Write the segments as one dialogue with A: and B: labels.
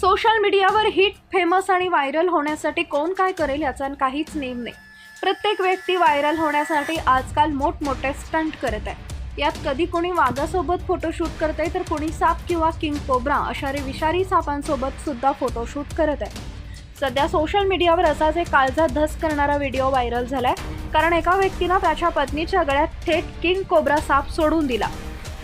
A: Social मीडियावर hit famous आणि viral होण्यासाठी कोण काय करेल याचा काहीच नेम नाही. प्रत्येक व्यक्ती व्हायरल होण्यासाठी आजकाल मोठमोठे स्टंट करत आहे. यात कधी कोणी वाघासोबत फोटोशूट करत आहे तर कोणी साप किंवा किंग कोब्रा अशा विषारी सापांसोबत सुद्धा फोटोशूट करत आहे. सध्या सोशल मीडियावर असाच एक काळजा धस करणारा व्हिडिओ व्हायरल झालाय. कारण एका व्यक्तीनं त्याच्या पत्नीच्या गळ्यात थेट किंग कोब्रा साप सोडून दिला.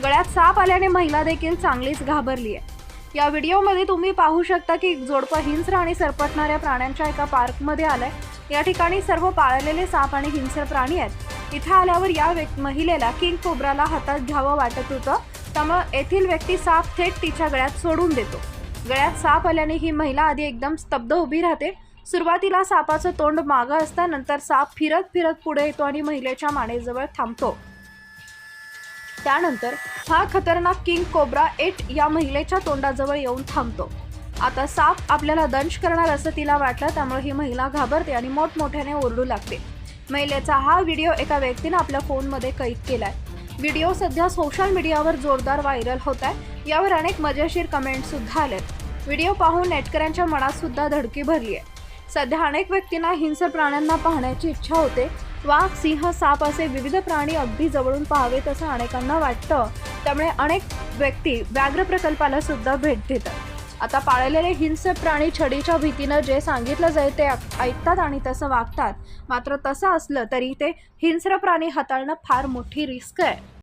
A: गळ्यात साप आल्याने महिला देखील चांगलीच घाबरली आहे या व्हिडिओमध्ये तुम्ही पाहू शकता की एक जोडपं हिंस्र आणि सरपटणाऱ्या प्राण्यांच्या एका पार्कमध्ये आलंय. या ठिकाणी सर्व पाळलेले साप आणि हिंस्र प्राणी आहेत. इथे आल्यावर या महिलेला किंग कोब्राला हातात घ्यावं वाटत होतं. त्यामुळे येथील व्यक्ती साप थेट तिच्या गळ्यात सोडून देतो. गळ्यात साप आल्याने ही महिला आधी एकदम स्तब्ध उभी राहते. सुरुवातीला सापाचं तोंड मागं असतं नंतर साप फिरत फिरत पुढे येतो आणि महिलेच्या मानेजवळ थांबतो. त्यानंतर हा खतरनाक किंग कोब्रा एट या महिलेच्या तोंडाजवळ येऊन थांबतो. आता साप आपल्याला दंश करणार असं तिला वाटलं त्यामुळे ही महिला घाबरते आणि मोठमोठ्याने ओरडू लागते. महिलेचा हा व्हिडिओ एका व्यक्तीनं आपल्या फोनमध्ये कैद केलाय. व्हिडिओ सध्या सोशल मीडियावर जोरदार व्हायरल होत आहे यावर अनेक मजेशीर कमेंट सुद्धा आलेत व्हिडिओ पाहून नेटकऱ्यांच्या मनात सुद्धा धडकी भरली आहे सध्या अनेक व्यक्तींना हिंसक प्राण्यांना पाहण्याची इच्छा होते वाघ सिंह साप असे विविध प्राणी अगदी जवळून पाहावेत असं अनेकांना वाटतं. त्यामुळे अनेक व्यक्ती व्याघ्र प्रकल्पाला सुद्धा भेट देतात. आता पाळलेले हिंस प्राणी छडीच्या भीतीनं जे सांगितलं जाईल ते ऐक- ऐकतात आणि तसं वागतात. मात्र तसं असलं तरी ते हिंस्र प्राणी हाताळणं फार मोठी रिस्क आहे.